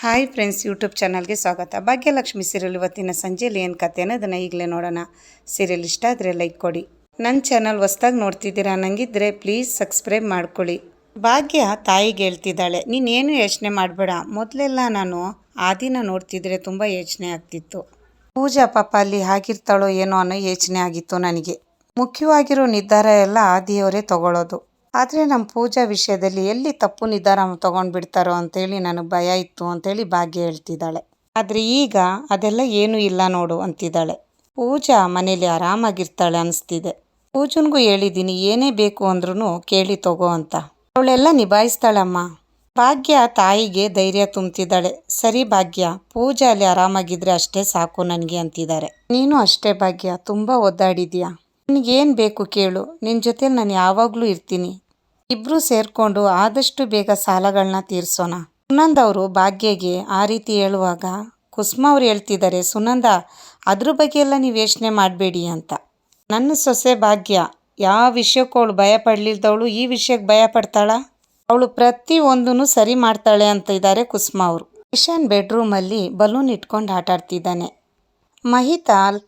Hi friends, YouTube ಚಾನಲ್ಗೆ ಸ್ವಾಗತ. Bhagyalakshmi serial ಇವತ್ತಿನ ಸಂಜೆಯಲ್ಲಿ ಏನು ಕತೆ ಅನ್ನೋದನ್ನು ಈಗಲೇ ನೋಡೋಣ. ಸೀರಿಯಲ್ ಇಷ್ಟ ಆದರೆ ಲೈಕ್ ಕೊಡಿ. ನನ್ನ ಚಾನಲ್ ಹೊಸ್ದಾಗಿ ನೋಡ್ತಿದ್ದೀರಾ ನನಗಿದ್ರೆ ಪ್ಲೀಸ್ ಸಬ್ಸ್ಕ್ರೈಬ್ ಮಾಡ್ಕೊಳ್ಳಿ. ಭಾಗ್ಯ ತಾಯಿಗೆ ಹೇಳ್ತಿದ್ದಾಳೆ ನೀನೇನು ಯೋಚನೆ ಮಾಡಬೇಡ. ಮೊದಲೆಲ್ಲ ನಾನು ಆದಿನ ನೋಡ್ತಿದ್ರೆ ತುಂಬ ಯೋಚನೆ ಆಗ್ತಿತ್ತು. ಪೂಜಾ ಪಾಪ ಅಲ್ಲಿ ಹಾಗಿರ್ತಾಳೋ ಏನೋ ಅನ್ನೋ ಯೋಚನೆ ಆಗಿತ್ತು ನನಗೆ. ಮುಖ್ಯವಾಗಿರೋ ನಿರ್ಧಾರ ಎಲ್ಲ ಆದಿಯವರೇ ತಗೊಳ್ಳೋದು ಆದರೆ ನಮ್ಮ ಪೂಜಾ ವಿಷಯದಲ್ಲಿ ಎಲ್ಲಿ ತಪ್ಪು ನಿರ್ಧಾರ ತಗೊಂಡ್ಬಿಡ್ತಾರೋ ಅಂತೇಳಿ ನನಗೆ ಭಯ ಇತ್ತು ಅಂತೇಳಿ ಭಾಗ್ಯ ಹೇಳ್ತಿದ್ದಾಳೆ. ಆದರೆ ಈಗ ಅದೆಲ್ಲ ಏನೂ ಇಲ್ಲ ನೋಡು ಅಂತಿದ್ದಾಳೆ. ಪೂಜಾ ಮನೇಲಿ ಆರಾಮಾಗಿರ್ತಾಳೆ ಅನಿಸ್ತಿದೆ. ಪೂಜನ್ಗೂ ಹೇಳಿದ್ದೀನಿ, ಏನೇ ಬೇಕು ಅಂದ್ರೂ ಕೇಳಿ ತಗೋ ಅಂತ. ಅವಳೆಲ್ಲ ನಿಭಾಯಿಸ್ತಾಳಮ್ಮ. ಭಾಗ್ಯ ತಾಯಿಗೆ ಧೈರ್ಯ ತುಂಬ್ತಿದ್ದಾಳೆ. ಸರಿ ಭಾಗ್ಯ, ಪೂಜಾ ಅಲ್ಲಿ ಆರಾಮಾಗಿದ್ರೆ ಅಷ್ಟೇ ಸಾಕು ನನಗೆ ಅಂತಿದ್ದಾರೆ. ನೀನು ಅಷ್ಟೇ ಭಾಗ್ಯ, ತುಂಬ ಒದ್ದಾಡಿದ್ಯಾ? ನಿನಗೇನು ಬೇಕು ಕೇಳು. ನಿನ್ನ ಜೊತೆಲಿ ನಾನು ಯಾವಾಗಲೂ ಇರ್ತೀನಿ. ಇಬ್ಬರೂ ಸೇರಿಕೊಂಡು ಆದಷ್ಟು ಬೇಗ ಸಾಲಗಳನ್ನ ತೀರಿಸೋಣ. ಸುನಂದ್ ಅವರು ಭಾಗ್ಯಗೆ ಆ ರೀತಿ ಹೇಳುವಾಗ, ಕುಸುಮ ಅವ್ರು ಹೇಳ್ತಿದ್ದಾರೆ ಸುನಂದ, ಅದ್ರ ಬಗ್ಗೆ ಎಲ್ಲ ನೀವು ಯೋಚನೆ ಮಾಡಬೇಡಿ ಅಂತ. ನನ್ನ ಸೊಸೆ ಭಾಗ್ಯ, ಯಾವ ವಿಷಯಕ್ಕೂ ಅವಳು ಭಯ ಪಡ್ಲಿಲ್ದವಳು ಈ ವಿಷಯಕ್ಕೆ ಭಯ ಪಡ್ತಾಳ? ಅವಳು ಪ್ರತಿ ಒಂದೂ ಸರಿ ಮಾಡ್ತಾಳೆ ಅಂತ ಇದ್ದಾರೆ ಕುಸುಮ ಅವರು. ಕಿಶನ್ ಬೆಡ್ರೂಮಲ್ಲಿ ಬಲೂನ್ ಇಟ್ಕೊಂಡು ಆಟ ಆಡ್ತಿದ್ದಾನೆ ಮಹಿತಾಲ್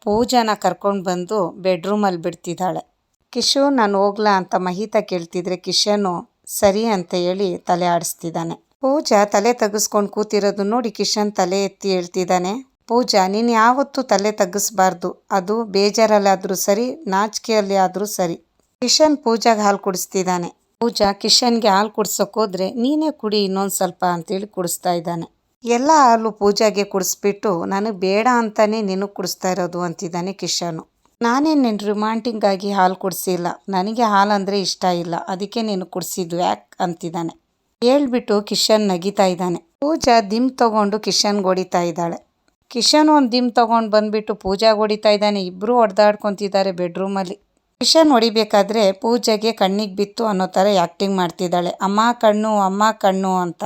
ಪೂಜಾನ ಕರ್ಕೊಂಡು ಬಂದು ಬೆಡ್ರೂಮಲ್ಲಿ ಬಿಡ್ತಿದ್ದಾಳೆ. ಕಿಶು, ನಾನು ಹೋಗ್ಲಾ ಅಂತ ಮಹಿತ ಕೇಳ್ತಿದ್ರೆ ಕಿಶನು ಸರಿ ಅಂತ ಹೇಳಿ ತಲೆ ಆಡಿಸ್ತಿದ್ದಾನೆ. ಪೂಜಾ ತಲೆ ತಗ್ಗಿಸ್ಕೊಂಡು ಕೂತಿರೋದು ನೋಡಿ ಕಿಶನ್ ತಲೆ ಎತ್ತಿ ಹೇಳ್ತಿದ್ದಾನೆ. ಪೂಜಾ, ನೀನು ಯಾವತ್ತೂ ತಲೆ ತಗ್ಗಿಸ್ಬಾರ್ದು ಅದು ಬೇಜಾರಲ್ಲಾದರೂ ಸರಿ ನಾಚಿಕೆಯಲ್ಲಿ ಆದರೂ ಸರಿ. ಕಿಶನ್ ಪೂಜಾಗೆ ಹಾಲು ಕುಡಿಸ್ತಿದ್ದಾನೆ. ಪೂಜಾ, ಕಿಶನ್ಗೆ ಹಾಲು ಕುಡ್ಸಕ್ ಹೋದ್ರೆ ನೀನೇ ಕುಡಿ, ಇನ್ನೊಂದು ಸ್ವಲ್ಪ ಅಂತೇಳಿ ಕುಡಿಸ್ತಾ ಇದ್ದಾನೆ. ಎಲ್ಲ ಹಾಲು ಪೂಜಾಗೆ ಕುಡಿಸ್ಬಿಟ್ಟು, ನನಗೆ ಬೇಡ ಅಂತಾನೆ ನಿನಗೆ ಕುಡಿಸ್ತಾ ಇರೋದು, ಅಂತಿದ್ದಾನೆ ಕಿಶನು. ನಿನ್ನ ರಿಮಾಂಟಿಂಗ್ ಆಗಿ ಹಾಲು ಕುಡಿಸಿಲ್ಲ? ನನಗೆ ಹಾಲು ಅಂದರೆ ಇಷ್ಟ ಇಲ್ಲ. ಅದಕ್ಕೆ ನೀನು ಕುಡಿಸಿದ್ದು ಯಾಕೆ ಅಂತಿದ್ದಾನೆ. ಹೇಳ್ಬಿಟ್ಟು ಕಿಶನ್ ನಗಿತಾ ಇದ್ದಾನೆ. ಪೂಜಾ ದಿಮ್ ತಗೊಂಡು ಕಿಶನ್ಗೆ ಹೊಡಿತಾ ಇದ್ದಾಳೆ. ಕಿಶನ್ ಒಂದು ದಿಮ್ ತಗೊಂಡು ಬಂದ್ಬಿಟ್ಟು ಪೂಜಾ ಹೊಡಿತಾ ಇದ್ದಾನೆ. ಇಬ್ಬರು ಹೊಡೆದಾಡ್ಕೊತಿದ್ದಾರೆ ಬೆಡ್ರೂಮಲ್ಲಿ ಕಿಶನ್ ಹೊಡಿಬೇಕಾದ್ರೆ ಪೂಜೆಗೆ ಕಣ್ಣಿಗೆ ಬಿತ್ತು ಅನ್ನೋ ಥರ ಆ್ಯಕ್ಟಿಂಗ್ ಮಾಡ್ತಿದ್ದಾಳೆ. ಅಮ್ಮ ಕಣ್ಣು ಅಮ್ಮ ಕಣ್ಣು ಅಂತ.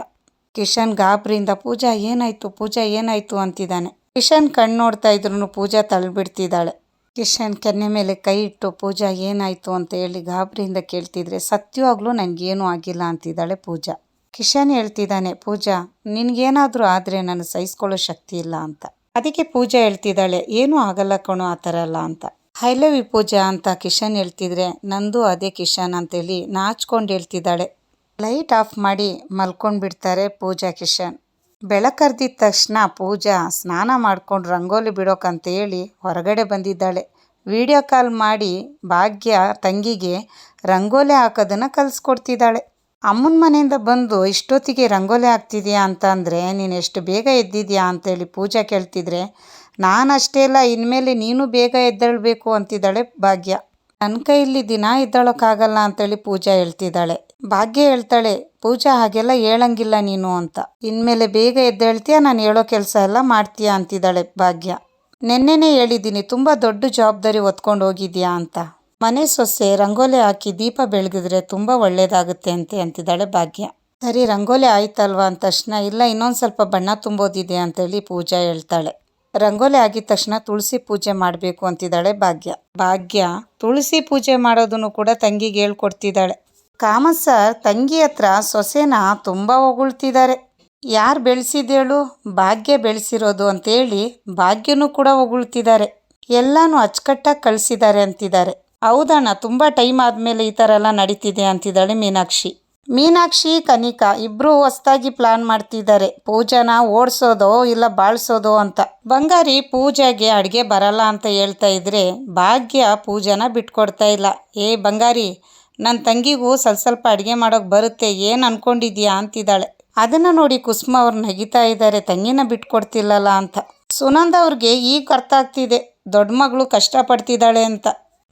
ಕಿಶನ್ ಗಾಬ್ರಿಯಿಂದ, ಪೂಜಾ ಏನಾಯಿತು? ಪೂಜಾ ಏನಾಯಿತು? ಅಂತಿದ್ದಾನೆ. ಕಿಶನ್ ಕಣ್ಣು ನೋಡ್ತಾ ಇದ್ರು ಪೂಜಾ ತಳ್ಳಿಬಿಡ್ತಿದ್ದಾಳೆ ಕಿಶನ್ ಕೆನ್ನೆ ಮೇಲೆ ಕೈ ಇಟ್ಟು, ಪೂಜಾ ಏನಾಯಿತು ಅಂತ ಹೇಳಿ ಗಾಬರಿಯಿಂದ ಕೇಳ್ತಿದ್ರೆ ಸತ್ಯವಾಗ್ಲೂ ನನಗೇನು ಆಗಿಲ್ಲ ಅಂತಿದ್ದಾಳೆ ಪೂಜಾ. ಕಿಶನ್ ಹೇಳ್ತಿದ್ದಾನೆ, ಪೂಜಾ, ನಿನಗೇನಾದರೂ ಆದರೆ ನಾನು ಸಹಿಸ್ಕೊಳ್ಳೋ ಶಕ್ತಿ ಇಲ್ಲ ಅಂತ. ಅದಕ್ಕೆ ಪೂಜಾ ಹೇಳ್ತಿದ್ದಾಳೆ, ಏನೂ ಆಗಲ್ಲ ಕಣೋ ಆ ಥರ ಅಲ್ಲ ಅಂತ. ಐ ಲವ್ ಯು ಪೂಜಾ ಅಂತ ಕಿಶನ್ ಹೇಳ್ತಿದ್ರೆ, ನಂದು ಅದೇ ಕಿಶನ್ ಅಂತೇಳಿ ನಾಚ್ಕೊಂಡು ಹೇಳ್ತಿದ್ದಾಳೆ. ಲೈಟ್ ಆಫ್ ಮಾಡಿ ಮಲ್ಕೊಂಡು ಬಿಡ್ತಾರೆ ಪೂಜಾ ಕಿಶನ್. ಬೆಳಕರ್ದಿದ ತಕ್ಷಣ ಪೂಜಾ ಸ್ನಾನ ಮಾಡ್ಕೊಂಡು ರಂಗೋಲಿ ಬಿಡೋಕಂತ ಹೇಳಿ ಹೊರಗಡೆ ಬಂದಿದ್ದಾಳೆ. ವಿಡಿಯೋ ಕಾಲ್ ಮಾಡಿ ಭಾಗ್ಯ ತಂಗಿಗೆ ರಂಗೋಲಿ ಹಾಕೋದನ್ನು ಕಲಿಸ್ಕೊಡ್ತಿದ್ದಾಳೆ. ಅಮ್ಮನ ಮನೆಯಿಂದ ಬಂದು ಇಷ್ಟೊತ್ತಿಗೆ ರಂಗೋಲಿ ಹಾಕ್ತಿದ್ಯಾ ಅಂತ ಅಂದರೆ, ನೀನು ಎಷ್ಟು ಬೇಗ ಎದ್ದಿದ್ಯಾ ಅಂತೇಳಿ ಪೂಜಾ ಕೇಳ್ತಿದ್ರೆ, ನಾನು ಅಷ್ಟೇ ಅಲ್ಲ, ಇನ್ಮೇಲೆ ನೀನು ಬೇಗ ಎದ್ದೇಳಬೇಕು ಅಂತಿದ್ದಾಳೆ ಭಾಗ್ಯ. ನನ್ನ ಕೈಯಲ್ಲಿ ದಿನ ಎದ್ದೇಳೋಕ್ಕಾಗಲ್ಲ ಅಂತೇಳಿ ಪೂಜಾ ಹೇಳ್ತಿದ್ದಾಳೆ. ಭಾಗ್ಯ ಹೇಳ್ತಾಳೆ ಪೂಜಾ ಹಾಗೆಲ್ಲ ಹೇಳಂಗಿಲ್ಲ ನೀನು ಅಂತ. ಇನ್ಮೇಲೆ ಬೇಗ ಎದ್ದೇಳ್ತೀಯ? ನಾನು ಹೇಳೋ ಕೆಲಸ ಎಲ್ಲ ಮಾಡ್ತೀಯಾ? ಅಂತಿದ್ದಾಳೆ ಭಾಗ್ಯ. ನೆನ್ನೆನೇ ಹೇಳಿದ್ದೀನಿ, ತುಂಬ ದೊಡ್ಡ ಜವಾಬ್ದಾರಿ ಹೊತ್ಕೊಂಡು ಹೋಗಿದ್ಯಾ ಅಂತ. ಮನೆ ಸೊಸೆ ರಂಗೋಲಿ ಹಾಕಿ ದೀಪ ಬೆಳಗಿದ್ರೆ ತುಂಬ ಒಳ್ಳೇದಾಗುತ್ತೆ ಅಂತೆ ಅಂತಿದ್ದಾಳೆ ಭಾಗ್ಯ. ಸರಿ, ರಂಗೋಲಿ ಆಯ್ತಲ್ವಾ ಅಂದ ತಕ್ಷಣ, ಇಲ್ಲ ಇನ್ನೊಂದು ಸ್ವಲ್ಪ ಬಣ್ಣ ತುಂಬೋದಿದೆ ಅಂತೇಳಿ ಪೂಜಾ ಹೇಳ್ತಾಳೆ. ರಂಗೋಲಿ ಆಗಿದ ತಕ್ಷಣ ತುಳಸಿ ಪೂಜೆ ಮಾಡಬೇಕು ಅಂತಿದ್ದಾಳೆ ಭಾಗ್ಯ. ಭಾಗ್ಯ, ತುಳಸಿ ಪೂಜೆ ಮಾಡೋದನ್ನು ಕೂಡ ತಂಗಿಗೆ ಹೇಳ್ಕೊಡ್ತಿದ್ದಾಳೆ. ಕಾಮತ್ ಸರ್ ತಂಗಿ ಹತ್ರ ಸೊಸೆನ ತುಂಬ ಹೊಗಳ್ತಿದ್ದಾರೆ ಯಾರು ಬೆಳೆಸಿದೇಳು ಭಾಗ್ಯ ಬೆಳೆಸಿರೋದು ಅಂತೇಳಿ ಭಾಗ್ಯನೂ ಕೂಡ ಹೊಗಳ್ತಿದ್ದಾರೆ ಎಲ್ಲನೂ ಅಚ್ಚುಕಟ್ಟಾಗಿ ಕಳಿಸಿದ್ದಾರೆ ಅಂತಿದ್ದಾರೆ ಹೌದಣ್ಣ, ತುಂಬ ಟೈಮ್ ಆದಮೇಲೆ ಈ ಥರ ಎಲ್ಲ ನಡೀತಿದೆ ಅಂತಿದ್ದಾಳೆ ಮೀನಾಕ್ಷಿ. ಮೀನಾಕ್ಷಿ, ಕನಿಕಾ ಇಬ್ಬರು ಹೊಸ್ದಾಗಿ ಪ್ಲಾನ್ ಮಾಡ್ತಿದ್ದಾರೆ ಪೂಜಾನ ಓಡಿಸೋದೋ ಇಲ್ಲ ಬಾಳ್ಸೋದೋ ಅಂತ. ಬಂಗಾರಿ ಪೂಜಾಗೆ ಅಡುಗೆ ಬರಲ್ಲ ಅಂತ ಹೇಳ್ತಾ ಇದ್ರೆ ಭಾಗ್ಯ ಪೂಜಾನ ಬಿಟ್ಕೊಡ್ತಾ ಇಲ್ಲ. ಏ ಬಂಗಾರಿ ನನ್ನ ತಂಗಿಗೂ ಸ್ವಲ್ಪ ಸ್ವಲ್ಪ ಅಡುಗೆ ಮಾಡೋಕೆ ಬರುತ್ತೆ, ಏನು ಅಂದ್ಕೊಂಡಿದ್ಯಾ ಅಂತಿದ್ದಾಳೆ. ಅದನ್ನು ನೋಡಿ ಕುಸುಮ ಅವ್ರು ನಗಿತಾ ಇದ್ದಾರೆ ತಂಗಿನ ಬಿಟ್ಕೊಡ್ತಿಲ್ಲಲ್ಲ ಅಂತ. ಸುನಂದ ಅವ್ರಿಗೆ ಈಗ ಅರ್ಥ ಆಗ್ತಿದೆ, ದೊಡ್ಡ ಮಗಳು ಕಷ್ಟಪಡ್ತಿದ್ದಾಳೆ ಅಂತ.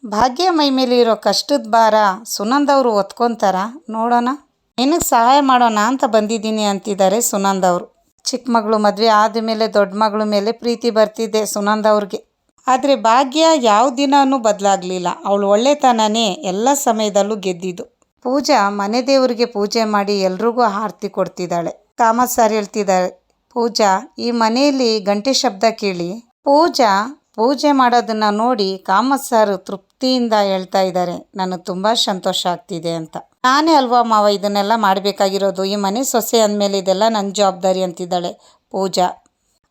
ಭಾಗ್ಯ ಮೈ ಮೇಲೆ ಇರೋ ಕಷ್ಟದ ಭಾರ ಸುನಂದ ಅವರು ಒತ್ಕೊಂತಾರ ನೋಡೋಣ. ನಿನಗೆ ಸಹಾಯ ಮಾಡೋಣ ಅಂತ ಬಂದಿದ್ದೀನಿ ಅಂತಿದ್ದಾರೆ ಸುನಂದ ಅವರು. ಚಿಕ್ಕ ಮಗಳು ಮದುವೆ ಆದಮೇಲೆ ದೊಡ್ಡ ಮಗಳ ಮೇಲೆ ಪ್ರೀತಿ ಬರ್ತಿದ್ದೆ ಸುನಂದ ಅವ್ರಿಗೆ. ಆದರೆ ಭಾಗ್ಯ ಯಾವ ದಿನವೂ ಬದಲಾಗಲಿಲ್ಲ. ಅವಳು ಒಳ್ಳೆತನನೇ ಎಲ್ಲ ಸಮಯದಲ್ಲೂ ಗೆದ್ದಿದ್ದು. ಪೂಜಾ ಮನೆ ದೇವರಿಗೆ ಪೂಜೆ ಮಾಡಿ ಎಲ್ರಿಗೂ ಆರತಿ ಕೊಡ್ತಿದ್ದಾಳೆ. ಕಾಮತ್ ಸರ್ ಹೇಳ್ತಿದ್ದಾರೆ, ಪೂಜಾ, ಈ ಮನೆಯಲ್ಲಿ ಗಂಟೆ ಶಬ್ದ ಕೇಳಿ. ಪೂಜಾ, ಪೂಜೆ ಮಾಡೋದನ್ನು ನೋಡಿ ಕಾಮತ್ ಸರ್ ತೃಪ್ತಿಯಿಂದ ಹೇಳ್ತಾ ಇದ್ದಾರೆ, ನನಗೆ ತುಂಬ ಸಂತೋಷ ಆಗ್ತಿದೆ ಅಂತ. ನಾನೇ ಅಲ್ವಾ ಮಾವ ಇದನ್ನೆಲ್ಲ ಮಾಡಬೇಕಾಗಿರೋದು? ಈ ಮನೆ ಸೊಸೆ ಅಂದಮೇಲೆ ಇದೆಲ್ಲ ನನ್ನ ಜವಾಬ್ದಾರಿ ಅಂತಿದ್ದಾಳೆ ಪೂಜಾ.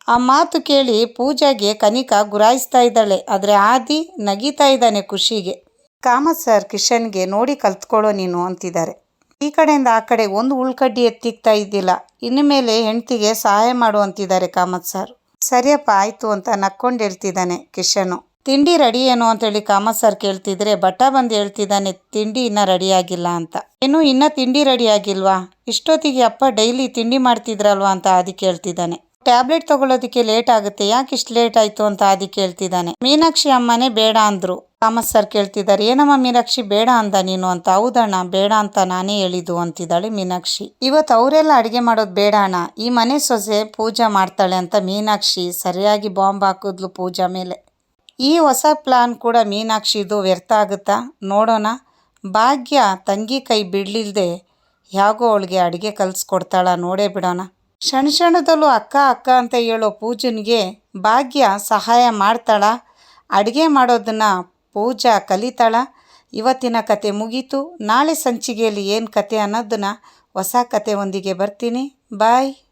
ಆ ಮಾತು ಕೇಳಿ ಪೂಜಾಗೆ ಕನಿಕಾ ಗುರಾಯಿಸ್ತಾ ಇದ್ದಾಳೆ. ಆದರೆ ಆದಿ ನಗೀತಾ ಇದ್ದಾನೆ ಖುಷಿಗೆ. ಕಾಮತ್ ಸರ್, ಕಿಶನ್ಗೆ ನೋಡಿ ಕಲ್ತ್ಕೊಳ್ಳೋ ನೀನು, ಅಂತಿದ್ದಾರೆ. ಈ ಕಡೆಯಿಂದ ಆ ಕಡೆ ಒಂದು ಉಳ್ಕಡ್ಡಿ ಎತ್ತಿಕ್ತಾ ಇದ್ದಿಲ್ಲ. ಇನ್ನು ಮೇಲೆ ಹೆಂಡ್ತಿಗೆ ಸಹಾಯ ಮಾಡು, ಅಂತಿದ್ದಾರೆ ಕಾಮತ್ ಸರ್. ಸರಿಯಪ್ಪ, ಆಯಿತು, ಅಂತ ನಕ್ಕೊಂಡು ಹೇಳ್ತಿದ್ದಾನೆ ಕಿಶನು. ತಿಂಡಿ ರೆಡಿ ಏನು? ಅಂತೇಳಿ ಕಾಮತ್ ಸರ್ ಕೇಳ್ತಿದ್ರೆ, ಬಟ್ಟ ಬಂದು ಹೇಳ್ತಿದ್ದಾನೆ, ತಿಂಡಿ ಇನ್ನೂ ರೆಡಿ ಆಗಿಲ್ಲ, ಅಂತ. ಏನು, ಇನ್ನ ತಿಂಡಿ ರೆಡಿ ಆಗಿಲ್ವಾ? ಇಷ್ಟೊತ್ತಿಗೆ ಅಪ್ಪ ಡೈಲಿ ತಿಂಡಿ ಮಾಡ್ತಿದ್ರಲ್ವಾ? ಅಂತ ಆದಿ ಕೇಳ್ತಿದ್ದಾನೆ. ಟ್ಯಾಬ್ಲೆಟ್ ತಗೊಳ್ಳೋದಕ್ಕೆ ಲೇಟ್ ಆಗುತ್ತೆ. ಯಾಕೆ ಇಷ್ಟು ಲೇಟ್ ಆಯ್ತು ಅಂತ ಆದಿ ಕೇಳ್ತಿದ್ದಾನೆ. ಮೀನಾಕ್ಷಿ ಅಮ್ಮನೇ ಬೇಡ ಅಂದ್ರು. ಕಾಮತ್ ಸರ್ ಕೇಳ್ತಿದ್ದಾರೆ, ಏನಮ್ಮ ಮೀನಾಕ್ಷಿ, ಬೇಡ ಅಂದ ನೀನು ಅಂತ? ಹೌದಣ್ಣ, ಬೇಡ ಅಂತ ನಾನೇ ಹೇಳಿದ್ದು, ಅಂತಿದ್ದಾಳೆ ಮೀನಾಕ್ಷಿ. ಇವತ್ತು ಅವರೆಲ್ಲ ಅಡುಗೆ ಮಾಡೋದು ಬೇಡ ಅಣ್ಣ. ಈ ಮನೆ ಸೊಸೆ ಪೂಜಾ ಮಾಡ್ತಾಳೆ ಅಂತ ಮೀನಾಕ್ಷಿ ಸರಿಯಾಗಿ ಬಾಂಬ್ ಹಾಕಿದ್ಲು ಪೂಜಾ ಮೇಲೆ. ಈ ಹೊಸ ಪ್ಲಾನ್ ಕೂಡ ಮೀನಾಕ್ಷಿದು ವ್ಯರ್ಥ ಆಗುತ್ತಾ? ನೋಡೋಣ. ಭಾಗ್ಯ ತಂಗಿ ಕೈ ಬಿಡ್ಲಿಲ್ದೆ ಹೇಗೋ ಅವಳಿಗೆ ಅಡುಗೆ ಕಲಿಸ್ಕೊಡ್ತಾಳ, ನೋಡೇ ಬಿಡೋಣ. ಕ್ಷಣ ಕ್ಷಣದಲ್ಲೂ ಅಕ್ಕ ಅಕ್ಕ ಅಂತ ಹೇಳೋ ಪೂಜನಿಗೆ ಭಾಗ್ಯ ಸಹಾಯ ಮಾಡ್ತಾಳ. ಅಡುಗೆ ಮಾಡೋದನ್ನು ಪೂಜಾ ಕಲಿತಾಳ. ಇವತ್ತಿನ ಕತೆ ಮುಗೀತು. ನಾಳೆ ಸಂಚಿಕೆಯಲ್ಲಿ ಏನು ಕತೆ ಅನ್ನೋದನ್ನು ಹೊಸ ಕತೆ ಒಂದಿಗೆ ಬರ್ತೀನಿ. ಬಾಯ್.